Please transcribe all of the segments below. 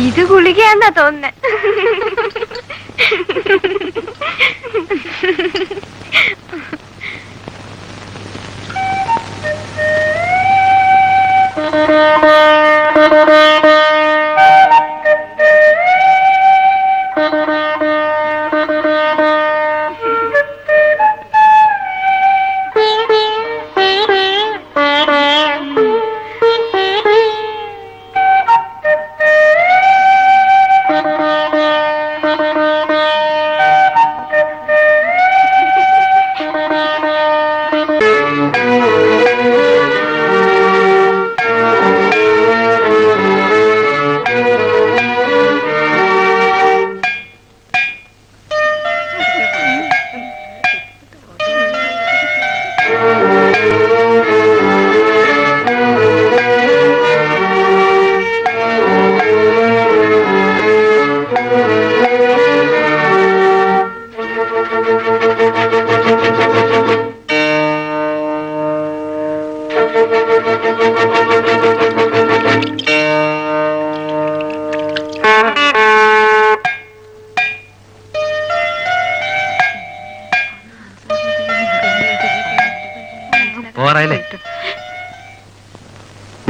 ഇത് ഗുളികയാന്നാ തോന്നുന്നത്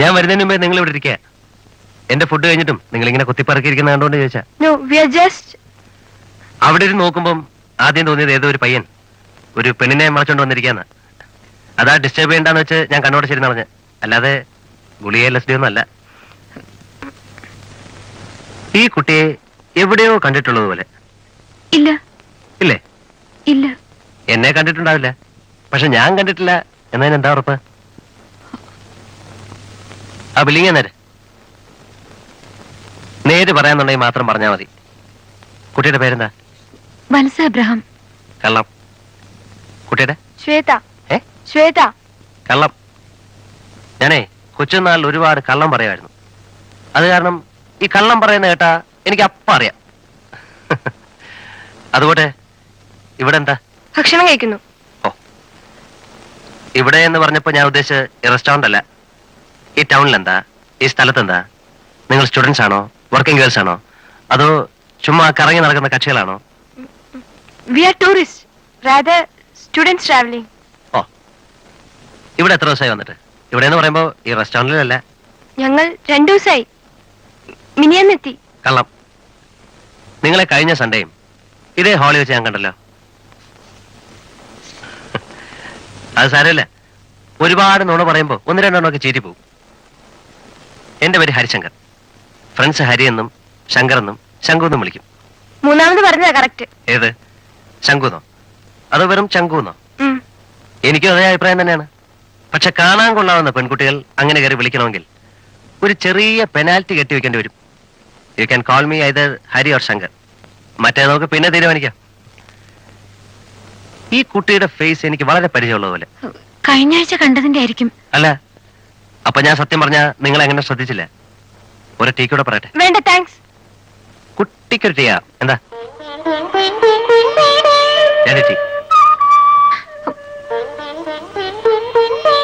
ഞാൻ വരുന്നതിന് മുമ്പേ നിങ്ങൾ ഇവിടെ ഇരിക്കുക. എന്റെ ഫുഡ് കഴിഞ്ഞിട്ടും നിങ്ങൾ ഇങ്ങനെ കുത്തിപ്പറക്കിയിരിക്കുന്ന കണ്ടോണ്ട് ചോദിച്ചാ. അവിടെ ഇരുന്ന് നോക്കുമ്പം ആദ്യം തോന്നിയത് ഏതോ ഒരു പയ്യൻ. ഒരു പെണ്ണിനെ മറച്ചോണ്ട് വന്നിരിക്കാന്ന് അതാ ഡിസ്റ്റർബ് ചെയ്യണ്ടെന്ന് വെച്ച് ഞാൻ കണ്ണോട് ശരി നടഞ്ഞ് അല്ലാതെ ഗുളിയെ ലസ്ഡി ഒന്നും അല്ല. ഈ കുട്ടിയെ എവിടെയോ കണ്ടിട്ടുള്ളതുപോലെ ഇല്ല. ഇല്ലേ? ഇല്ല. എന്നെ കണ്ടിട്ടുണ്ടാവില്ല. പക്ഷെ ഞാൻ കണ്ടിട്ടില്ല. എന്നതിന് എന്താ ഉറപ്പ്? ആ ബില്ലിങ്ങ നേരെ നേര് പറയാന്നുണ്ടെങ്കിൽ മാത്രം പറഞ്ഞാൽ മതി. കുട്ടിയുടെ പേരെന്താ? വത്സ അബ്രഹാം. കള്ളം. കുട്ടിയുടെ? ശ്വേത. ഏ? ശ്വേത. കള്ളം. ഞാനേ കൊച്ചുനാളിൽ ഒരുപാട് കള്ളം പറയുമായിരുന്നു. അത് കാരണം ഈ കള്ളം പറയുന്ന കേട്ടാ എനിക്ക് അപ്പ അറിയാം. അതുകൊട്ടെ ഇവിടെ എന്താ ഭക്ഷണം കഴിക്കുന്നു. ഓ. ഇവിടെ എന്ന് പറഞ്ഞപ്പോ ഞാൻ ഉദ്ദേശിച്ച റെസ്റ്റോറന്റ് അല്ല. ഈ ടൗണിൽ എന്താ? ഈ സ്ഥലത്ത് എന്താ? നിങ്ങൾ സ്റ്റുഡൻസ് ആണോ? വർക്കിംഗ് ഗേൾസ് ആണോ? അതോ ചുമ്മാ കറങ്ങി നടക്കുന്ന കക്ഷികളാണോ? We are tourist rather students travelling ഓ. ഇവിടെ എത്ര ദിവസമായി വന്നിട്ട്? ഇവിടെ എന്ന് പറയുമ്പോ ഈ റെസ്റ്റോറന്റിലല്ല ഞങ്ങൾ രണ്ടു ദിവസമായി. മിനിയെന്നെത്തി. കള്ളം. നിങ്ങളെ കഴിഞ്ഞ സൺഡേയും ഇതേ ഹാളിൽ വെച്ച് ഞാൻ കണ്ടല്ലോ. അത് സാരമില്ല. ഒരുപാട് നുണ പറയുമ്പോ ഒന്ന് രണ്ടെണ്ണമൊക്കെ ചീറ്റി പോകും എന്റെ പേര് ഹരിശങ്കർ. ഫ്രണ്ട്സ് ഹരി എന്നും ശങ്കർ എന്നും ശങ്കു എന്നും വിളിക്കും. മൂന്നാമത് പറഞ്ഞതാ കറക്റ്റ് ഏത്? ശങ്കുന്നോ അത് വെറും ചങ്കുന്നോ എനിക്കും അതേ അഭിപ്രായം തന്നെയാണ്. പക്ഷെ കാണാൻ കൊള്ളാവുന്ന പെൺകുട്ടികൾ അങ്ങനെ കയറി വിളിക്കണമെങ്കിൽ ഒരു ചെറിയ പെനാൽറ്റി കെട്ടി വെക്കേണ്ടി വരും. You can call me either Hari or Shankar. മറ്റേ നമുക്ക് പിന്നെ തീരുമാനിക്കാം. ഈ കുട്ടിയുടെ ഫേസ് എനിക്ക് വളരെ പരിചയമുള്ളതുപോലെ. കഴിഞ്ഞ ആഴ്ച കണ്ടതിന്റെ ആയിരിക്കും. അല്ല അപ്പൊ ഞാൻ സത്യം പറഞ്ഞ നിങ്ങൾ എങ്ങനെ ശ്രദ്ധിച്ചില്ല. ഒരു ടീ കൂടെ പറയട്ടെ? വേണ്ട താങ്ക്സ് കുട്ടിക്കൊരു ടീയാ. എന്താ? രണ്ട് ടീ.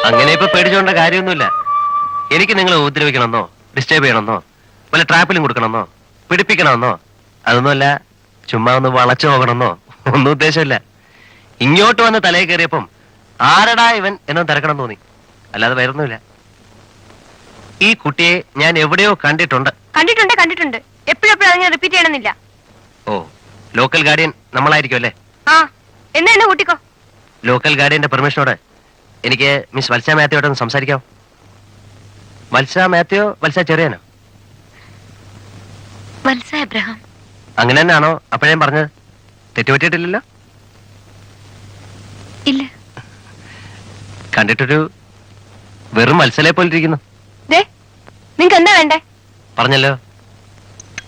അങ്ങനെ ഇപ്പൊ പേടിച്ചോണ്ട കാര്യമൊന്നുമില്ല. എനിക്ക് നിങ്ങളെ ഉപദ്രവിക്കണമെന്നോ ഡിസ്റ്റേബ് ചെയ്യണമെന്നോ വല്ല ട്രാപ്പിലും കൊടുക്കണമെന്നോ പിടിപ്പിക്കണമെന്നോ അതൊന്നുമല്ല ചുമ്മാ ഒന്ന് വളച്ചു നോക്കണമെന്നോ ഒന്നും ഉദ്ദേശമില്ല. ഇങ്ങോട്ട് വന്ന് തലയിൽ കയറിയപ്പം ആരടാ ഇവൻ എന്നൊന്ന് തിരക്കണം തോന്നി. അല്ലാതെ വേറൊന്നുമില്ല. ഈ കുട്ടിയെ ഞാൻ എവിടെയോ കണ്ടിട്ടുണ്ട്. കണ്ടിട്ടുണ്ട് കണ്ടിട്ടുണ്ട്. എപ്പോഴും എപ്പോഴും അതിനെ റിപ്പീറ്റ് ചെയ്യണമെന്നില്ല. ഓ ലോക്കൽ ഗാർഡിയൻ നമ്മളായിരിക്കും അല്ലേ? ആ എന്നെ എന്നെ കൂട്ടിക്കോ? ലോക്കൽ ഗാർഡിയന്റെ പെർമിഷനോടെ എനിക്ക് മിസ് വത്സ മാത്യുവായിട്ടൊന്ന് സംസാരിക്കാം വത്സ മാത്യോ വത്സ ചെറിയാനോ? വത്സ എബ്രഹാം. അങ്ങനെ തന്നെയാണോ അപ്പോഴേ പറഞ്ഞത്? തെറ്റുപറ്റിയിട്ടില്ലല്ലോ? ഇല്ല. കണ്ടിട്ടൊരു വെറും മത്സലെ പോലിരിക്കുന്നു ദേ നിങ്ങക്ക് എന്താ വേണ്ടേ പറഞ്ഞല്ലോ.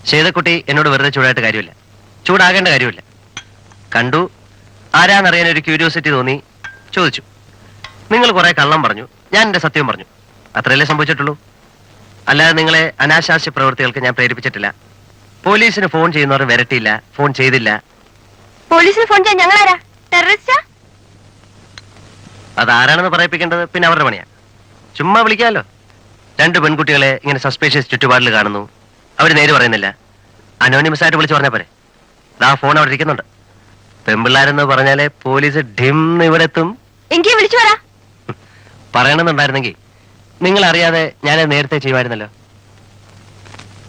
ശ്വേതക്കുട്ടി എന്നോട് വെറുതെ ചൂടായിട്ട് കാര്യമില്ല. ചൂടാകേണ്ട കാര്യമില്ല. കണ്ടു? ആരാന്നറിയാൻ ഒരു ക്യൂരിയോസിറ്റി തോന്നി? ചോദിച്ചു. നിങ്ങൾ കുറെ കള്ളം പറഞ്ഞു. ഞാൻ എന്റെ സത്യം പറഞ്ഞു. അത്രയല്ലേ സംഭവിച്ചിട്ടുള്ളൂ? അല്ലാതെ നിങ്ങളെ അനാശാസ്യ പ്രവൃത്തികൾക്ക് ഞാൻ പ്രേരിപ്പിച്ചിട്ടില്ല. പോലീസിന് ഫോൺ ചെയ്യുന്നവർ വരട്ടിയില്ല ഫോൺ ചെയ്തില്ല. പോലീസിന് ഫോൺ ചെയ്യാൻ ഞങ്ങളാരാ? ടെററിസ്റ്റാ? അത് ആരാണെന്ന് പറയിപ്പിക്കേണ്ടത്? പിന്നെ അവരുടെ പണിയാ. ചുമ്മാ വിളിക്കാമല്ലോ രണ്ട് പെൺകുട്ടികളെ ഇങ്ങനെ സസ്പീഷ്യസ് ചുറ്റുപാടിൽ കാണുന്നു. അവർ നേര് പറയുന്നില്ല. അനോണിമസ് ആയിട്ട് വിളിച്ചു പറഞ്ഞാൽ പോരെ. ആ ഫോൺ അവിടെ ഇരിക്കുന്നുണ്ട്. പെമ്പിള്ളാരെന്ന് പറഞ്ഞാലേ പോലീസ് ഡിം ഇവിടെ എത്തും. എങ്കിൽ വിളിച്ചു പറ. പറയണമെന്നുണ്ടായിരുന്നെങ്കിൽ നിങ്ങൾ അറിയാതെ ഞാൻ നേരത്തെ ചെയ്യുമായിരുന്നല്ലോ.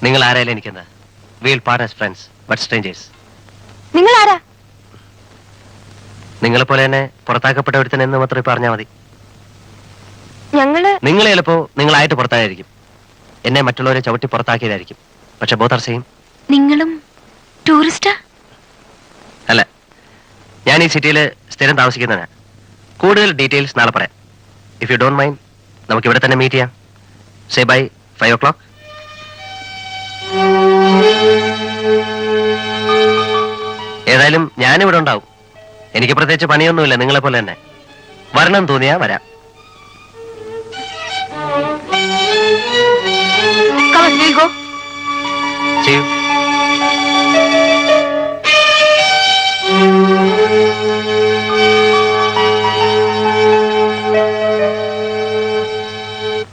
നിങ്ങൾ ആരായാലും എനിക്കെന്താ we'll part friends but strangers നിങ്ങൾ ആരാ നിങ്ങളെ പോലെ തന്നെ പുറത്താക്കപ്പെട്ട ഒരുത്തനെന്ന് മാത്രമേ പറഞ്ഞാൽ മതി. നിങ്ങൾ ചിലപ്പോ നിങ്ങളായിട്ട് പുറത്തായിരിക്കും. എന്നെ മറ്റുള്ളവരെ ചവിട്ടി പുറത്താക്കിയതായിരിക്കും. പക്ഷെ ബോത്തർ സെയിം നിങ്ങളും ടൂറിസ്റ്റാ? അല്ല ഞാൻ ഈ സിറ്റിയിൽ സ്ഥിരം താമസിക്കുന്നതാണ് കൂടുതൽ ഡീറ്റെയിൽസ് നാളെ പറയാം. ഇഫ് യു ഡോണ്ട് മൈൻഡ് നമുക്ക് ഇവിടെ തന്നെ മീറ്റ് ചെയ്യാം. Say by five o'clock ഏതായാലും ഞാനിവിടെ ഉണ്ടാവും. എനിക്ക് പ്രത്യേകിച്ച് പണിയൊന്നുമില്ല നിങ്ങളെ പോലെ തന്നെ. വരണം തോന്നിയാ വരാം. conmigo? Sí.